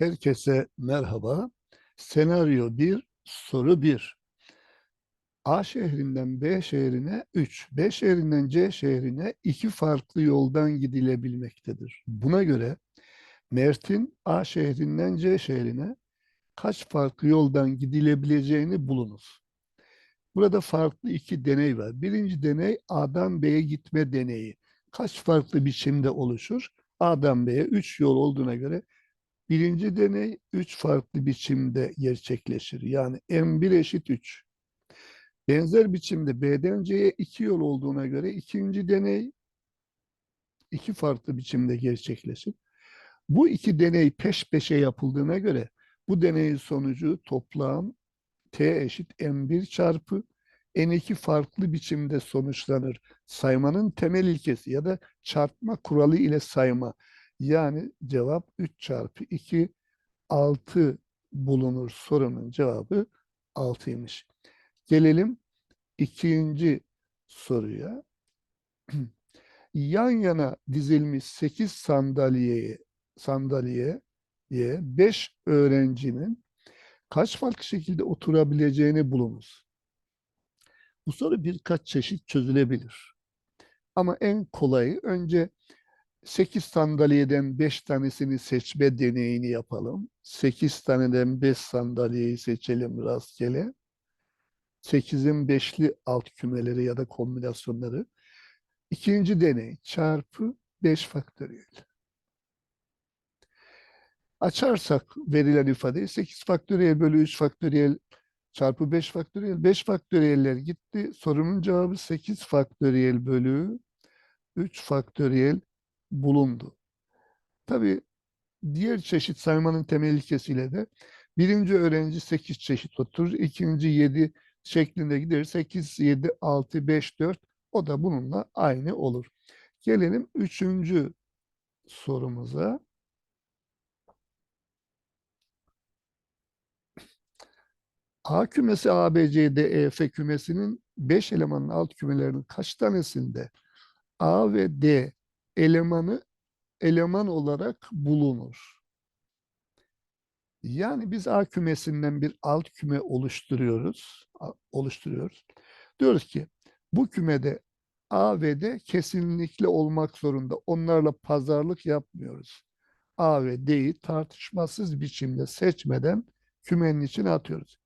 Herkese merhaba. Senaryo 1, soru 1. A şehrinden B şehrine 3, B şehrinden C şehrine 2 farklı yoldan gidilebilmektedir. Buna göre Mert'in A şehrinden C şehrine kaç farklı yoldan gidilebileceğini bulunuz. Burada farklı iki deney var. Birinci deney A'dan B'ye gitme deneyi. Kaç farklı biçimde oluşur? A'dan B'ye 3 yol olduğuna göre Birinci deney üç farklı biçimde gerçekleşir. Yani M1 eşit 3. Benzer biçimde B'den C'ye iki yol olduğuna göre ikinci deney iki farklı biçimde gerçekleşir. Bu iki deney peş peşe yapıldığına göre bu deneyin sonucu toplam T eşit M1 çarpı N2 farklı biçimde sonuçlanır. Saymanın temel ilkesi ya da çarpma kuralı ile sayma. Yani cevap 3 çarpı 2 6 bulunur sorunun cevabı 6'ymış. Gelelim ikinci soruya. Yan yana dizilmiş 8 sandalyeye sandalyeye 5 öğrencinin kaç farklı şekilde oturabileceğini bulunuz. Bu soru birkaç çeşit çözülebilir. Ama en kolayı önce 8 sandalyeden 5 tanesini seçme deneyini yapalım. 8 taneden 5 sandalyeyi seçelim rastgele. 8'in 5'li alt kümeleri ya da kombinasyonları. İkinci deney çarpı 5 faktöriyel. Açarsak verilen ifadeyi 8 faktöriyel bölü 3 faktöriyel çarpı 5 faktöriyel. 5 faktöriyeller gitti. Sorunun cevabı 8 faktöriyel bölü 3 faktöriyel bulundu. Tabii diğer çeşit saymanın temel ilkesiyle de birinci öğrenci 8 çeşit oturur, ikinci 7 şeklinde gider. 8, 7, 6, 5, 4 o da bununla aynı olur. Gelelim üçüncü sorumuza. A kümesi A, B, C, D, E, F kümesinin 5 elemanın alt kümelerinin kaç tanesinde A ve D elemanı eleman olarak bulunur. Yani biz A kümesinden bir alt küme oluşturuyoruz. oluşturuyoruz. Diyoruz ki bu kümede A ve D kesinlikle olmak zorunda. Onlarla pazarlık yapmıyoruz. A ve D'yi tartışmasız biçimde seçmeden kümenin içine atıyoruz.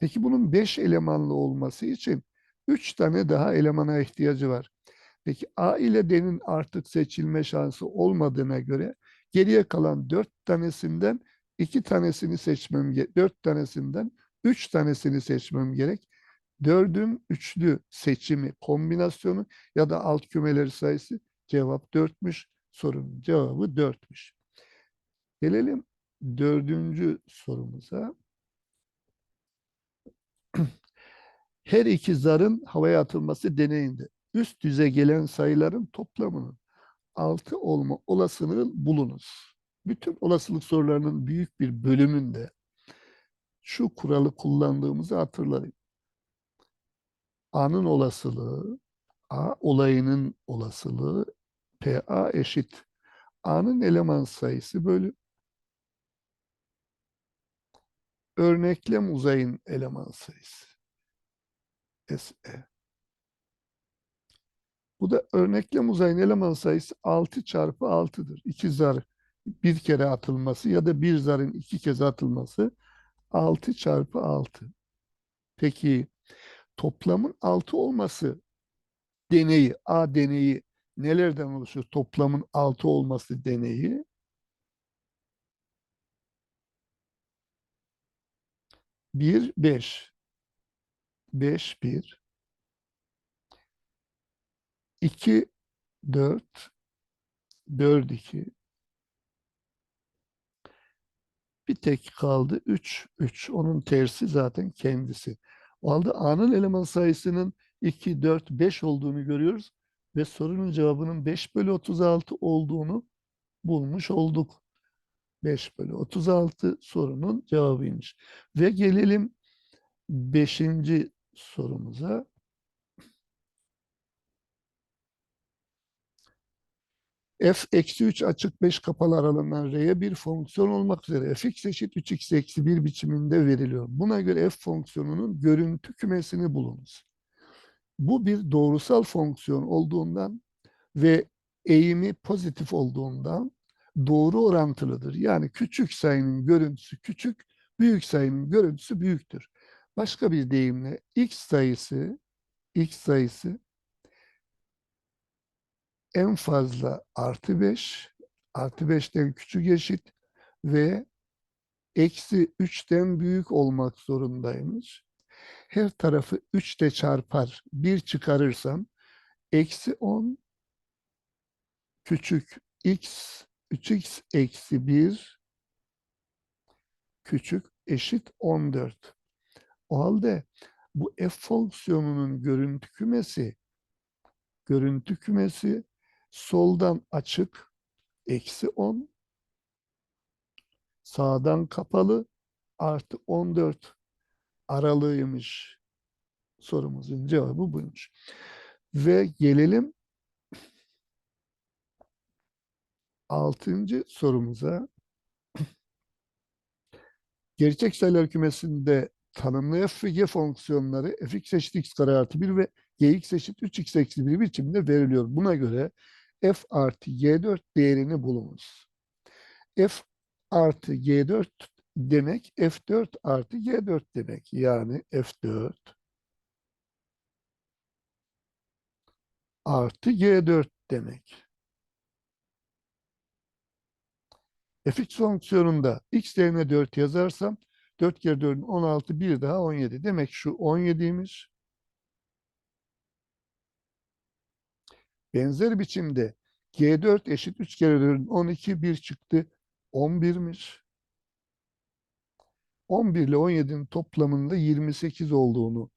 Peki bunun 5 elemanlı olması için 3 tane daha elemana ihtiyacı var. Peki A ile D'nin artık seçilme şansı olmadığına göre geriye kalan dört tanesinden iki tanesini seçmem. Dört tanesinden üç tanesini seçmem gerek. Dördün üçlü seçimi, kombinasyonu ya da alt kümeleri sayısı cevap dörtmüş. Sorunun cevabı dörtmüş. Gelelim dördüncü sorumuza. Her iki zarın havaya atılması deneyinde üst düze gelen sayıların toplamının 6 olma olasılığı bulunuz. Bütün olasılık sorularının büyük bir bölümünde şu kuralı kullandığımızı hatırlayın. A'nın olasılığı, A olayının olasılığı PA eşit. A'nın eleman sayısı bölü örneklem uzayın eleman sayısı. SE. Bu da örneklem uzayın eleman sayısı 6 çarpı 6'dır. İki zar bir kere atılması ya da bir zarın iki kez atılması 6 çarpı 6. Peki toplamın 6 olması deneyi, A deneyi nelerden oluşur? Toplamın 6 olması deneyi. Bir, beş. Beş, bir. 2 4 4 2 bir tek kaldı 3 3 onun tersi zaten kendisi. O halde A'nın eleman sayısının 2 4 5 olduğunu görüyoruz ve sorunun cevabının 5 bölü 36 olduğunu bulmuş olduk. 5 bölü 36 sorunun cevabıymış. Ve gelelim 5. sorumuza. F eksi 3 açık 5 kapalı aralığından r'ye bir fonksiyon olmak üzere fx eşit 3x eksi 1 biçiminde veriliyor. Buna göre f fonksiyonunun görüntü kümesini bulunuz. Bu bir doğrusal fonksiyon olduğundan ve eğimi pozitif olduğundan doğru orantılıdır. Yani küçük sayının görüntüsü küçük, büyük sayının görüntüsü büyüktür. Başka bir deyimle x sayısı x sayısı en fazla artı 5, artı 5'ten küçük eşit ve eksi 3'ten büyük olmak zorundaymış. Her tarafı 3 ile çarpar, 1 çıkarırsam eksi 10 küçük x, 3x eksi 1 küçük eşit 14. O halde bu f fonksiyonunun görüntü kümesi görüntü kümesi soldan açık eksi 10 sağdan kapalı artı 14 aralığıymış. Sorumuzun cevabı buymuş. Ve gelelim altıncı sorumuza. Gerçek sayılar kümesinde tanımlı f ve g fonksiyonları fx eşit x kare artı 1 ve gx eşit 3x eksi 1 biçiminde veriliyor. Buna göre f artı g4 değerini bulunuz. f artı g4 demek f4 artı g4 demek. Yani f4 artı g4 demek. fx fonksiyonunda x değerine 4 yazarsam 4 kere 4'ün 16, bir daha 17. Demek şu 17'ymiş. Benzer biçimde G4 eşit 3 kere 4'ün 12, 1 çıktı. 11'miş. 11 ile 17'nin toplamında 28 olduğunu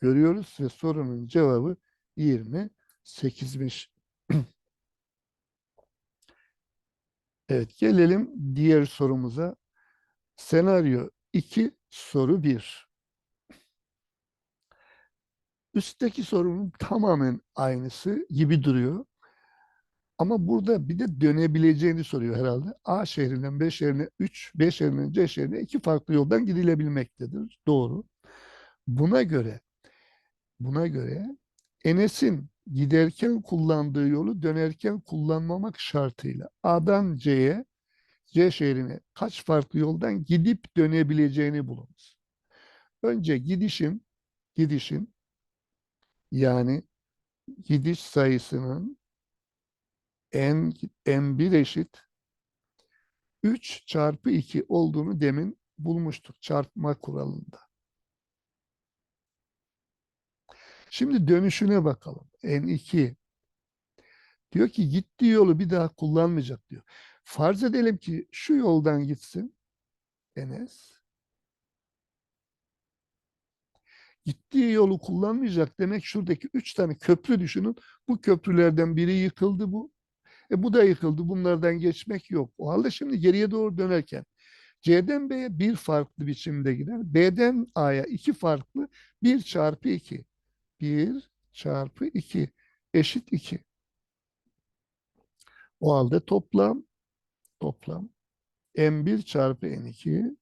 görüyoruz ve sorunun cevabı 28'miş. evet gelelim diğer sorumuza. Senaryo 2 soru 1. Üstteki sorunun tamamen aynısı gibi duruyor. Ama burada bir de dönebileceğini soruyor herhalde. A şehrinden B şehrine 3, B şehrinden C şehrine iki farklı yoldan gidilebilmektedir. Doğru. Buna göre buna göre Enes'in giderken kullandığı yolu dönerken kullanmamak şartıyla A'dan C'ye C şehrine kaç farklı yoldan gidip dönebileceğini bulunuz. Önce gidişin gidişin yani gidiş sayısının n, n1 eşit 3 çarpı 2 olduğunu demin bulmuştuk çarpma kuralında. Şimdi dönüşüne bakalım. N2 diyor ki gittiği yolu bir daha kullanmayacak diyor. Farz edelim ki şu yoldan gitsin Enes. Gittiği yolu kullanmayacak demek şuradaki üç tane köprü düşünün. Bu köprülerden biri yıkıldı bu. E bu da yıkıldı. Bunlardan geçmek yok. O halde şimdi geriye doğru dönerken C'den B'ye bir farklı biçimde gider. B'den A'ya iki farklı. Bir çarpı iki. Bir çarpı iki eşit iki. O halde toplam toplam M1 çarpı N2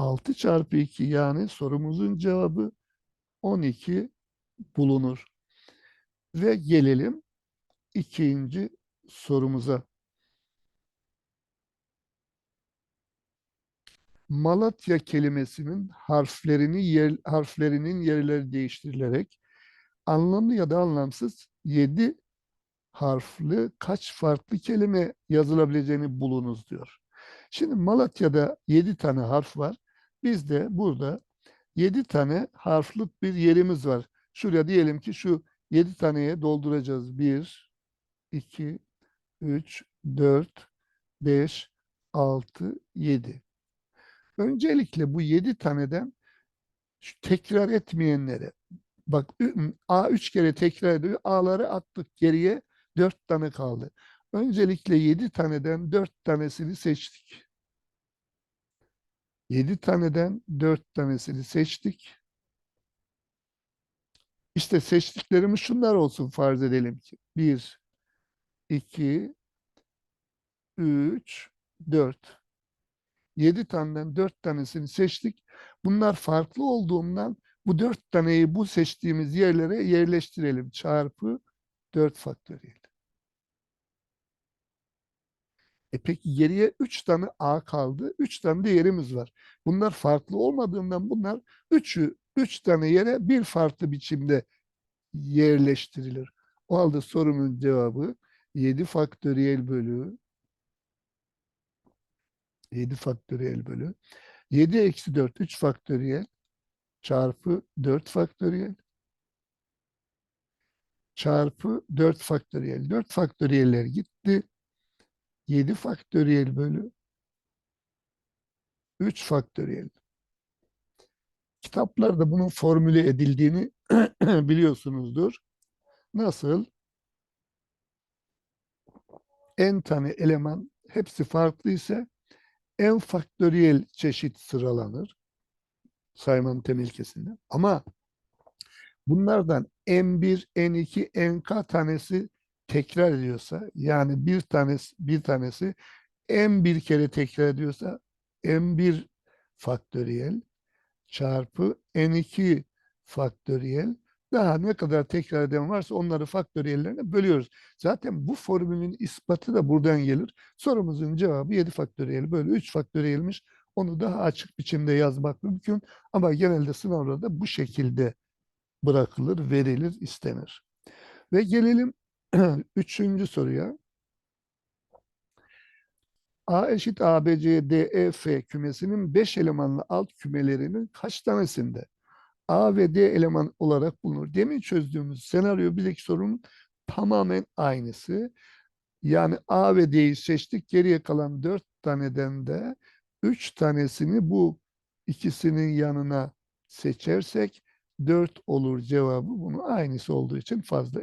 6 çarpı 2 yani sorumuzun cevabı 12 bulunur. Ve gelelim ikinci sorumuza. Malatya kelimesinin harflerini yer, harflerinin yerleri değiştirilerek anlamlı ya da anlamsız 7 harfli kaç farklı kelime yazılabileceğini bulunuz diyor. Şimdi Malatya'da 7 tane harf var. Biz de burada 7 tane harflik bir yerimiz var. Şuraya diyelim ki şu 7 taneye dolduracağız. 1, 2, 3, 4, 5, 6, 7. Öncelikle bu 7 taneden şu tekrar etmeyenlere bak A 3 kere tekrar ediyor. A'ları attık geriye 4 tane kaldı. Öncelikle 7 taneden 4 tanesini seçtik. 7 taneden 4 tanesini seçtik. İşte seçtiklerimiz şunlar olsun farz edelim ki. 1, 2, 3, 4. 7 taneden 4 tanesini seçtik. Bunlar farklı olduğundan bu 4 taneyi bu seçtiğimiz yerlere yerleştirelim. Çarpı 4 faktöriyel. E peki geriye 3 tane A kaldı. 3 tane de yerimiz var. Bunlar farklı olmadığından bunlar 3'ü 3 tane yere bir farklı biçimde yerleştirilir. O halde sorumun cevabı 7 faktöriyel bölü 7 faktöriyel bölü 7 eksi 4 3 faktöriyel çarpı 4 faktöriyel çarpı 4 faktöriyel. 4 faktöriyeller gitti. 7 faktöriyel bölü 3 faktöriyel. Kitaplarda bunun formüle edildiğini biliyorsunuzdur. Nasıl? n tane eleman hepsi farklı ise n faktöriyel çeşit sıralanır. Saymanın temel ilkesinde. Ama bunlardan n1, n2, nk tanesi tekrar ediyorsa yani bir tanesi bir tanesi n bir kere tekrar ediyorsa n1 faktöriyel çarpı n2 faktöriyel daha ne kadar tekrar eden varsa onları faktöriyellerine bölüyoruz. Zaten bu formülün ispatı da buradan gelir. Sorumuzun cevabı 7 faktöriyel bölü 3 faktöriyelmiş. Onu daha açık biçimde yazmak mümkün ama genelde sınavlarda bu şekilde bırakılır, verilir, istenir. Ve gelelim üçüncü soruya. A eşit A, B, C, D, E, F kümesinin 5 elemanlı alt kümelerinin kaç tanesinde A ve D eleman olarak bulunur? Demin çözdüğümüz senaryo bizdeki sorunun tamamen aynısı. Yani A ve D'yi seçtik. Geriye kalan 4 taneden de 3 tanesini bu ikisinin yanına seçersek 4 olur cevabı. Bunu aynısı olduğu için fazla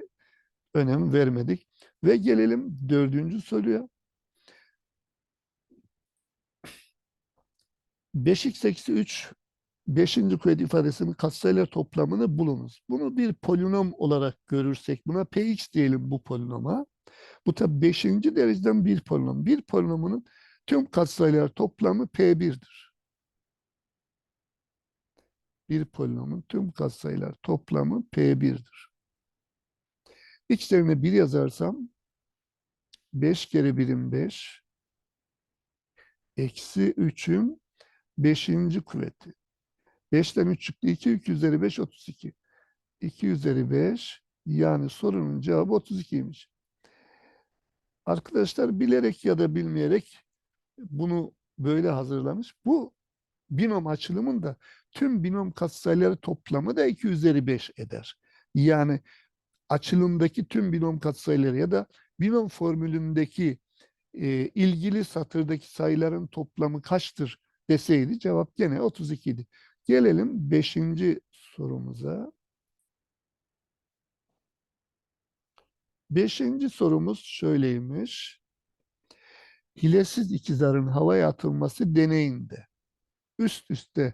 önem vermedik. Ve gelelim dördüncü soruya. 5x eksi 3 beşinci kuvvet ifadesinin katsayılar toplamını bulunuz. Bunu bir polinom olarak görürsek buna px diyelim bu polinoma. Bu tabi beşinci dereceden bir polinom. Bir polinomunun tüm katsayılar toplamı p1'dir. Bir polinomun tüm katsayılar toplamı p1'dir. İçlerine 1 yazarsam 5 kere birim 5 eksi 3'ün 5. kuvveti. 5'ten 3 çıktı. 2, 2 üzeri 5, 32. 2 üzeri 5 yani sorunun cevabı 32'ymiş. Arkadaşlar bilerek ya da bilmeyerek bunu böyle hazırlamış. Bu binom açılımında tüm binom katsayıları toplamı da 2 üzeri 5 eder. Yani açılımdaki tüm binom katsayıları ya da binom formülündeki e, ilgili satırdaki sayıların toplamı kaçtır deseydi cevap gene 32 idi. Gelelim 5. sorumuza. Beşinci sorumuz şöyleymiş. Hilesiz ikizarın havaya atılması deneyinde üst üste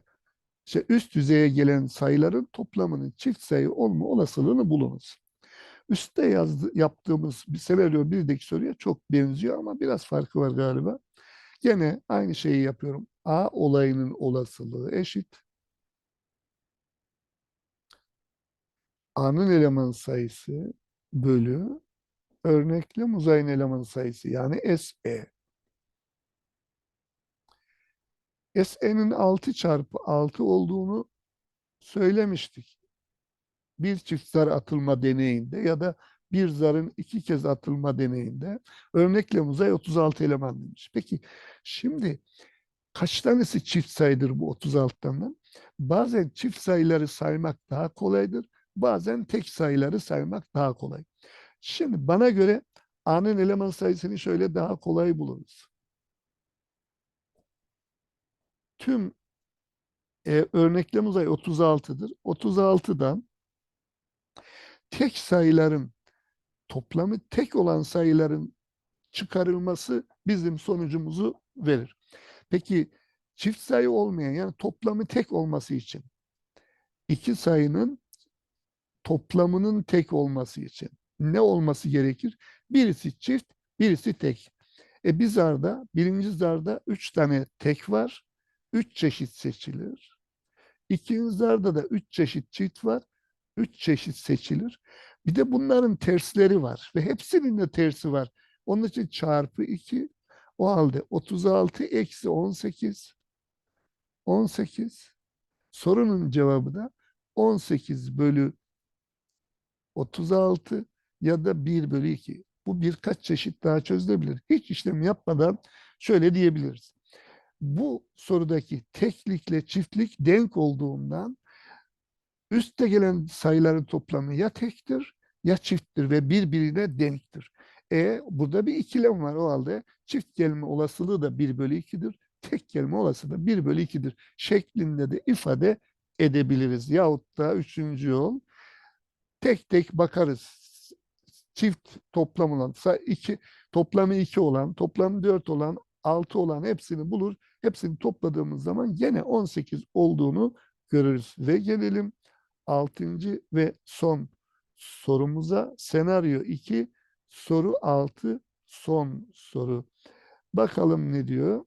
işte üst düzeye gelen sayıların toplamının çift sayı olma olasılığını bulunuz. Üstte yazdı, yaptığımız bir senaryo birdeki soruya çok benziyor ama biraz farkı var galiba. Gene aynı şeyi yapıyorum. A olayının olasılığı eşit. A'nın eleman sayısı bölü örnekli uzayın eleman sayısı yani SE. SE'nin 6 çarpı 6 olduğunu söylemiştik. Bir çift zar atılma deneyinde ya da bir zarın iki kez atılma deneyinde örnekle uzay 36 eleman demiş. Peki şimdi kaç tanesi çift sayıdır bu 36'dan? Bazen çift sayıları saymak daha kolaydır. Bazen tek sayıları saymak daha kolay. Şimdi bana göre A'nın eleman sayısını şöyle daha kolay buluruz. Tüm e, örneklem uzay 36'dır. 36'dan tek sayıların toplamı tek olan sayıların çıkarılması bizim sonucumuzu verir. Peki çift sayı olmayan yani toplamı tek olması için iki sayının toplamının tek olması için ne olması gerekir? Birisi çift, birisi tek. E bir zarda, birinci zarda üç tane tek var. Üç çeşit seçilir. İkinci zarda da üç çeşit çift var. Üç çeşit seçilir. Bir de bunların tersleri var ve hepsinin de tersi var. Onun için çarpı 2 o halde 36 eksi 18 18 sorunun cevabı da 18 bölü 36 ya da 1 bölü 2. Bu birkaç çeşit daha çözülebilir. Hiç işlem yapmadan şöyle diyebiliriz. Bu sorudaki teklikle çiftlik denk olduğundan üste gelen sayıların toplamı ya tektir ya çifttir ve birbirine denktir. E burada bir ikilem var o halde çift gelme olasılığı da 1 bölü 2'dir. Tek gelme olasılığı da 1 bölü 2'dir şeklinde de ifade edebiliriz. Yahut da üçüncü yol tek tek bakarız. Çift toplam olan, iki, toplamı 2 olan, toplamı 4 olan, 6 olan hepsini bulur. Hepsini topladığımız zaman gene 18 olduğunu görürüz. Ve gelelim 6. ve son sorumuza. Senaryo 2, soru 6, son soru. Bakalım ne diyor?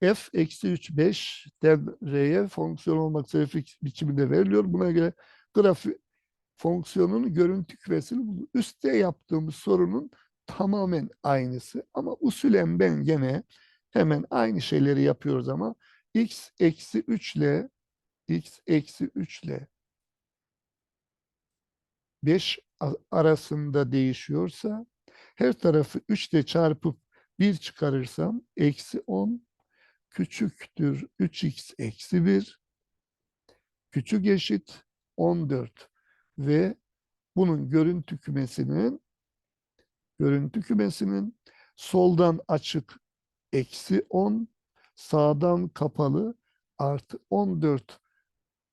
f eksi 3, 5 den r'ye fonksiyon olmak üzere fix biçiminde veriliyor. Buna göre grafik fonksiyonun görüntü küresini bulur. Üste yaptığımız sorunun tamamen aynısı. Ama usulen ben gene hemen aynı şeyleri yapıyoruz ama x eksi 3 ile x eksi 3 ile 5 a- arasında değişiyorsa her tarafı 3 ile çarpıp 1 çıkarırsam eksi 10 küçüktür 3x eksi 1 küçük eşit 14 ve bunun görüntü kümesinin görüntü kümesinin soldan açık eksi 10 sağdan kapalı artı 14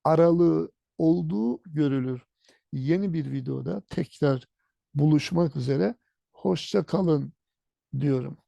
aralığı olduğu görülür. Yeni bir videoda tekrar buluşmak üzere. Hoşça kalın diyorum.